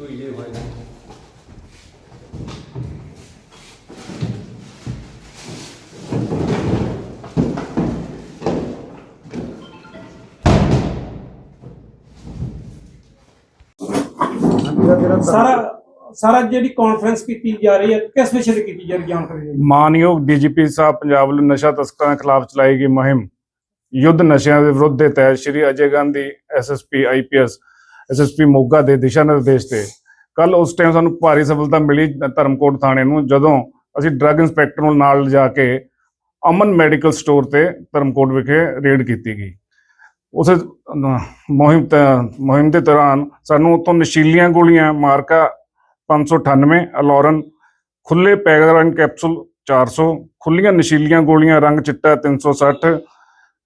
ਕੋਈ ਇਹ ਹੋਇਆ ਸਾਰਾ ਸਾਰਾ ਜਿਹੜੀ ਕਾਨਫਰੰਸ ਕੀਤੀ ਜਾ ਰਹੀ ਹੈ ਕਿਸ ਵਿਸ਼ੇ ਤੇ ਕੀਤੀ ਜਾ ਰਹੀ ਹੈ ਜਾਣਕਾਰੀ। ਮਾਨਯੋਗ ਡੀਜੀਪੀ ਸਾਹਿਬ ਪੰਜਾਬ ਵੱਲੋਂ ਨਸ਼ਾ ਤਸਕਰਾਂ ਖਿਲਾਫ ਚਲਾਈ ਗਈ ਮੁਹਿੰਮ ਯੁੱਧ ਨਸ਼ਿਆਂ ਦੇ ਵਿਰੁੱਧ ਦੇ ਤਹਿਤ Shri Ajay Gandhi SSP IPS SSP Moga ਦੇ ਦਿਸ਼ਾ ਨਿਰਦੇਸ਼ ਤੇ। ਕੱਲ ਉਸ ਟਾਈਮ ਸਾਨੂੰ ਭਾਰੀ ਸਫਲਤਾ ਮਿਲੀ ਧਰਮਕੋਟ ਥਾਣੇ ਨੂੰ, ਜਦੋਂ ਅਸੀਂ ਡਰੱਗ ਇੰਸਪੈਕਟਰ ਨੂੰ ਨਾਲ ਲਿਜਾ ਕੇ ਅਮਨ ਮੈਡੀਕਲ ਸਟੋਰ ਤੇ ਧਰਮਕੋਟ ਵਿਖੇ ਰੇਡ ਕੀਤੀ ਗਈ। ਉਸ ਮੁਹਿੰਮ ਮੁਹਿੰਮ ਦੇ ਦੌਰਾਨ ਸਾਨੂੰ ਉੱਥੋਂ ਨਸ਼ੀਲੀਆਂ ਗੋਲੀਆਂ, ਮਾਰਕਾ 598 ਅਲੋਰਨ ਖੁੱਲੇ ਪੈਗਰਨ ਕੈਪਸੂਲ 400 ਖੁੱਲੀਆਂ ਨਸ਼ੀਲੀਆਂ ਗੋਲੀਆਂ, ਰੰਗ ਚਿੱਟਾ 360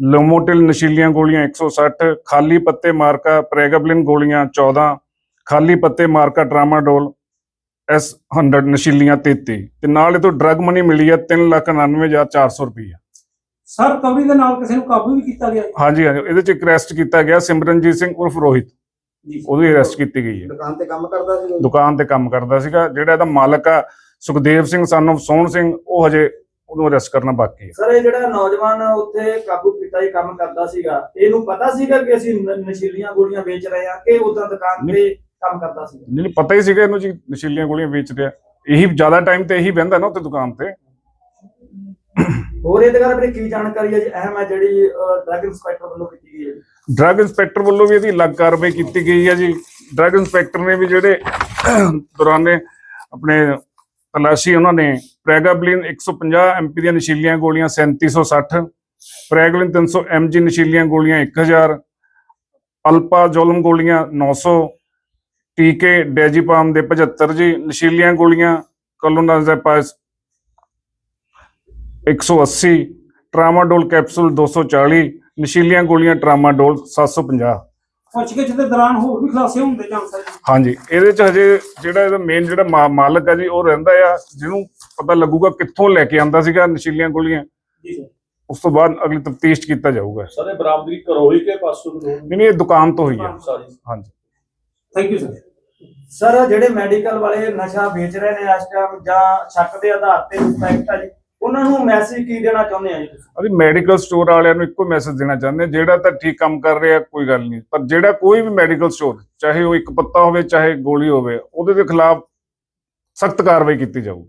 ਲੋਮੋਟਿਲ ਨਸ਼ੀਲੀਆਂ ਗੋਲੀਆਂ 160 ਖਾਲੀ ਪੱਤੇ ਮਾਰਕਾ ਪ੍ਰੈਗਾਬਲਿਨ ਗੋਲੀਆਂ 14 ਖਾਲੀ ਪੱਤੇ ਮਾਰਕਾ ਟਰਾਮਾਡੋਲ ਐਸ 100 ਨਸ਼ੀਲੀਆਂ 33 ਤੇ ਨਾਲ ਇਹ ਤੋਂ ਡਰੱਗ ਮਨੀ ਮਿਲੀ ਹੈ 399400 ਰੁਪਏ ਸਰ ਕਵਰੀ ਦੇ ਨਾਲ ਕਿਸੇ ਨੂੰ ਕਾਬੂ ਵੀ ਕੀਤਾ ਗਿਆ? ਹਾਂਜੀ ਹਾਂਜੀ ਇਹਦੇ ਚ ਅਰੈਸਟ ਕੀਤਾ ਗਿਆ ਸਿਮਰਨਜੀਤ ਸਿੰਘ ਉਰਫ ਰੋਹਿਤ। ਉਹਦੀ ਅਰੈਸਟ ਕੀਤੀ ਗਈ ਹੈ। ਦੁਕਾਨ ਤੇ ਕੰਮ ਕਰਦਾ ਸੀ ਦੁਕਾਨ ਤੇ ਕੰਮ ਕਰਦਾ ਸੀਗਾ। ਜਿਹੜਾ ਇਹਦਾ ਮਾਲਕ ਆ ਸੁਖਦੇਵ ਸਿੰਘ son of ਸੋਹਣ ਸਿੰਘ ਉਹ ਹਜੇ ਉਹਨੂੰ ਅਰੈਸਟ ਕਰਨਾ ਬਾਕੀ ਹੈ। ਸਰ ਇਹ ਜਿਹੜਾ ਨੌਜਵਾਨ ਉੱਥੇ ਕਾਬੂ ਕੀਤਾ ਹੀ ਕੰਮ ਕਰਦਾ ਸੀਗਾ ਇਹਨੂੰ ਪਤਾ ਸੀਗਾ ਕਿ ਅਸੀਂ ਨ- ਨਸ਼ੀਲੀਆਂ ਗੋਲੀਆਂ ਵੇਚ ਰਹੇ ਹਾਂ ਕਿ ਉਦਾਂ ਦੁਕਾਨ ਤੇ ਕੰਮ ਕਰਦਾ ਸੀਗਾ? ਨਹੀਂ ਨਹੀਂ, ਪਤਾ ਹੀ ਸੀਗਾ ਇਹਨੂੰ ਜੀ ਨਸ਼ੀਲੀਆਂ ਗੋਲੀਆਂ ਵੇਚ ਰਿਹਾ ਇਹੀ ਜ਼ਿਆਦਾ ਟਾਈਮ ਤੇ ਇਹੀ ਬਹਿੰਦਾ ਨਾ ਉੱਥੇ ਦੁਕਾਨ ਤੇ। ਹੋਰ ਇਹਦੇ ਬਾਰੇ ਕੀ ਜਾਣਕਾਰੀ ਹੈ ਜੀ? ਅਹਿਮ ਹੈ ਜਿਹੜੀ ਡਰੱਗ ਇੰਸਪੈਕਟਰ ਵੱਲੋਂ ਕੀਤੀ ਗਈ ਹੈ ਜੀ? ਡਰੱਗ ਇੰਸਪੈਕਟਰ ਵੱਲੋਂ ਵੀ ਇਹਦੀ ਅਲੱਗ ਕਾਰਵਾਈ ਕੀਤੀ ਗਈ ਹੈ ਜੀ। ਡਰੱਗ ਇੰਸਪੈਕਟਰ ਨੇ ਵੀ ਜਿਹੜੇ ਦੌਰਾਨੇ ਆਪਣੇ ਤਲਾਸ਼ੀ ਉਹਨਾਂ ਨੇ ਪ੍ਰੈਗਾਬਲਿਨ 150 ਐਮਪੀ ਦੀਆਂ ਨਸ਼ੀਲੀਆਂ ਗੋਲੀਆਂ 3760 ਪ੍ਰੈਗਲਿਨ 300 ਐਮਜੀ ਨਸ਼ੀਲੀਆਂ ਗੋਲੀਆਂ 1000 ਅਲਪਾ ਜ਼ੋਲਮ ਗੋਲੀਆਂ 900 ਟੀਕੇ ਡੈਜੀਪਾਮ ਦੇ 75 ਜੀ ਨਸ਼ੀਲੀਆਂ ਗੋਲੀਆਂ ਕਲੋਨਾਜ਼ਾਪਾਸ 180 ਟਰਾਮਾਡੋਲ ਕੈਪਸੂਲ 240 ਨਸ਼ੀਲੀਆਂ ਗੋਲੀਆਂ ਟਰਾਮਾਡੋਲ 750 ਪੁੱਛਗਿੱਛ ਦੇ ਦੌਰਾਨ ਹੋਰ ਵੀ ਖੁਲਾਸੇ ਹੁੰਦੇ ਜਾਂ। ਸਰ ਹਾਂਜੀ ਇਹਦੇ ਚ ਹਜੇ ਜਿਹੜਾ ਇਹਦਾ ਮੇਨ ਜਿਹੜਾ ਮਾਲਕ ਹੈ ਜੀ ਉਹ ਰਹਿੰਦਾ ਆ ਜਿਹਨੂੰ ਪਤਾ ਲੱਗੂਗਾ ਕਿੱਥੋਂ ਲੈ ਕੇ ਆਂਦਾ ਸੀਗਾ ਨਸ਼ੀਲੀਆਂ ਗੋਲੀਆਂ। ਜੀ ਸਰ। ਉਸ ਤੋਂ ਬਾਅਦ ਅਗਲੀ ਤਫਤੀਸ਼ ਕੀਤਾ ਜਾਊਗਾ। ਸਾਰੇ ਬਰਾਮਦਗੀ ਕਰੋ ਹੀ ਕੇ ਪਾਸੋਂ ਨੂੰ ਨਹੀਂ ਨਹੀਂ ਇਹ ਦੁਕਾਨ ਤੋਂ ਹੋਈ ਹੈ ਹਾਂਜੀ। ਥੈਂਕ ਯੂ ਸਰ ਸਰ ਜਿਹੜੇ ਮੈਡੀਕਲ ਵਾਲੇ ਨਸ਼ਾ ਵੇਚ ਰਹੇ ਨੇ ਇਸ ਟਾਈਮ ਜਾਂ ਸ਼ੱਕ ਦੇ ਆਧਾਰ ਤੇ ਇੰਸਪੈਕਟ ਹੈ ਜੀ ਉਹਨਾਂ ਨੂੰ ਮੈਸੇਜ ਕੀ ਦੇਣਾ ਚਾਹੁੰਦੇ ਆ ਜੀ ਤੁਸੀਂ? ਅਸੀਂ ਮੈਡੀਕਲ ਸਟੋਰ ਵਾਲਿਆਂ ਨੂੰ ਇੱਕੋ ਮੈਸੇਜ ਦੇਣਾ ਚਾਹੁੰਦੇ ਹਾਂ ਜਿਹੜਾ ਤਾਂ ਠੀਕ ਕੰਮ ਕਰ ਰਿਹਾ ਕੋਈ ਗੱਲ ਨਹੀਂ। ਪਰ ਜਿਹੜਾ ਕੋਈ ਵੀ ਮੈਡੀਕਲ ਸਟੋਰ ਚਾਹੇ ਉਹ ਇੱਕ ਪੱਤਾ ਹੋਵੇ ਚਾਹੇ ਗੋਲੀ ਹੋਵੇ ਉਹਦੇ ਦੇ ਖਿਲਾਫ ਸਖਤ ਕਾਰਵਾਈ ਕੀਤੀ ਜਾਊਗੀ।